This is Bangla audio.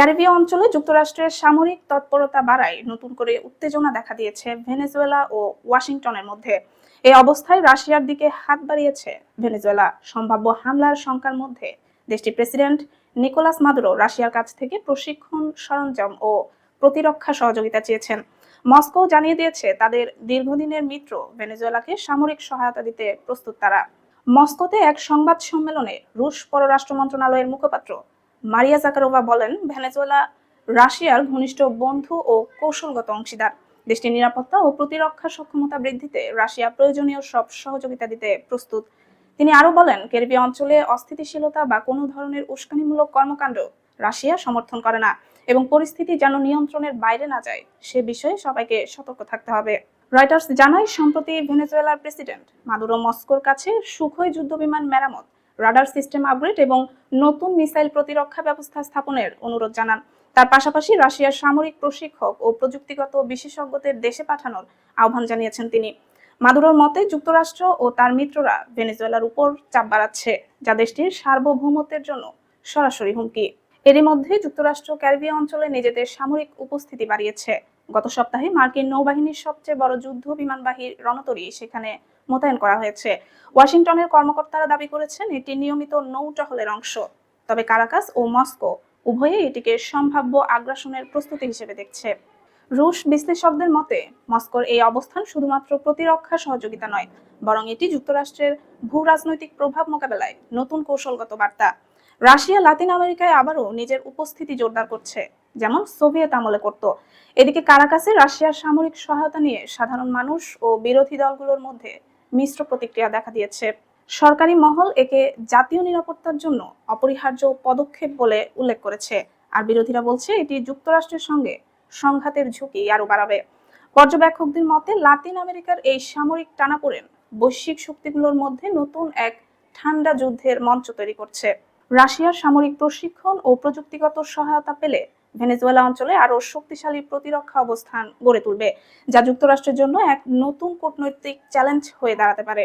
ক্যারিবীয় অঞ্চলে যুক্তরাষ্ট্রের সামরিক তৎপরতা বাড়ায় নতুন করে উত্তেজনা দেখা দিয়েছে ভেনেজুয়েলা ও ওয়াশিংটনের মধ্যে। এই অবস্থায় রাশিয়ার দিকে হাত বাড়িয়েছে ভেনেজুয়েলা। সম্ভাব্য হামলার শঙ্কার মধ্যে দেশটির প্রেসিডেন্ট নিকোলাস মাদুরো রাশিয়ার কাছ থেকে প্রশিক্ষণ, সরঞ্জাম ও প্রতিরক্ষা সহযোগিতা চেয়েছেন। মস্কো জানিয়ে দিয়েছে তাদের দীর্ঘদিনের মিত্র ভেনেজুয়েলাকে সামরিক সহায়তা দিতে প্রস্তুত তারা। মস্কোতে এক সংবাদ সম্মেলনে রুশ পররাষ্ট্র মন্ত্রণালয়ের মুখপাত্র মারিয়া জাকারোভা বলেন, ভেনেজুয়েলা রাশিয়ার ঘনিষ্ঠ বন্ধু ও কৌশলগত অংশীদার। দেশটির নিরাপত্তা ও প্রতিরক্ষা সক্ষমতা বৃদ্ধিতে রাশিয়া প্রয়োজনীয় সব সহযোগিতা দিতে প্রস্তুত। তিনি আরও বলেন, ক্যারিবীয় অঞ্চলে অস্থিতিশীলতা বা কোনো ধরনের উস্কানিমূলক কর্মকাণ্ড রাশিয়া সমর্থন করে না এবং পরিস্থিতি যেন নিয়ন্ত্রণের বাইরে না যায়, সে বিষয়ে সবাইকে সতর্ক থাকতে হবে। রয়টার্স জানায়, সম্প্রতি ভেনেজুয়েলার প্রেসিডেন্ট মাদুরো মস্কোর কাছে সুখই যুদ্ধবিমান মেরামত রাডার সিস্টেম আপগ্রেড এবং নতুন মিসাইল প্রতিরক্ষা ব্যবস্থা স্থাপনের অনুরোধ জানান। তার পাশাপাশি রাশিয়ার সামরিক প্রশিক্ষক ও প্রযুক্তিগত বিশেষজ্ঞদের দেশে পাঠানোর আহ্বান জানিয়েছেন তিনি। মাদুরোর মতে, যুক্তরাষ্ট্র ও তার মিত্ররা ভেনেজুয়েলার উপর চাপ বাড়াচ্ছে, যা দেশটির সার্বভৌমত্বের জন্য সরাসরি হুমকি। এরই মধ্যে যুক্তরাষ্ট্র ক্যারিবীয় অঞ্চলে নিজেদের সামরিক উপস্থিতি বাড়িয়েছে। গত সপ্তাহে মার্কিন নৌবাহিনীর সবচেয়ে বড় যুদ্ধ বিমানবাহী রণতরী সেখানে মোতায়েন করা হয়েছে। ওয়াশিংটনের কর্মকর্তারা দাবি করেছেন এটি নিয়মিত নৌ টহলের অংশ। তবে কারাকাস ও মস্কো উভয়ই এটিকে সম্ভাব্য আগ্রাসনের প্রস্তুতি হিসেবে দেখছে। রুশ বিশ্লেষকদের মতে, মস্কোর এই অবস্থান শুধুমাত্র প্রতিরক্ষা সহযোগিতা নয়, বরং এটি যুক্তরাষ্ট্রের ভূ রাজনৈতিক প্রভাব মোকাবেলায় নতুন কৌশলগত বার্তা। রাশিয়া লাতিন আমেরিকায় আবারও নিজের উপস্থিতি জোরদার করছে, যেমন সোভিয়েত আমলে করত। এদিকে কারাকাসে রাশিয়ার সামরিক সহায়তা নিয়ে সাধারণ মানুষ ও বিরোধী দলগুলোর মধ্যে মিশ্র প্রতিক্রিয়া দেখা দিয়েছে। সরকারি মহল একে জাতীয় নিরাপত্তার জন্য অপরিহার্য পদক্ষেপ বলে উল্লেখ করেছে, আর বিরোধীরা বলছে এটি যুক্তরাষ্ট্রের সঙ্গে সংঘাতের ঝুঁকি আরও বাড়াবে। পর্যবেক্ষকদের মতে, লাতিন আমেরিকার এই সামরিক টানাপোড়েন বৈশ্বিক শক্তিগুলোর মধ্যে নতুন এক ঠান্ডা যুদ্ধের মঞ্চ তৈরি করছে। রাশিয়ার সামরিক প্রশিক্ষণ ও প্রযুক্তিগত সহায়তা পেলে ভেনেজুয়েলা অঞ্চলে আরও শক্তিশালী প্রতিরক্ষা অবস্থান গড়ে তুলবে, যা যুক্তরাষ্ট্রের জন্য এক নতুন কূটনৈতিক চ্যালেঞ্জ হয়ে দাঁড়াতে পারে।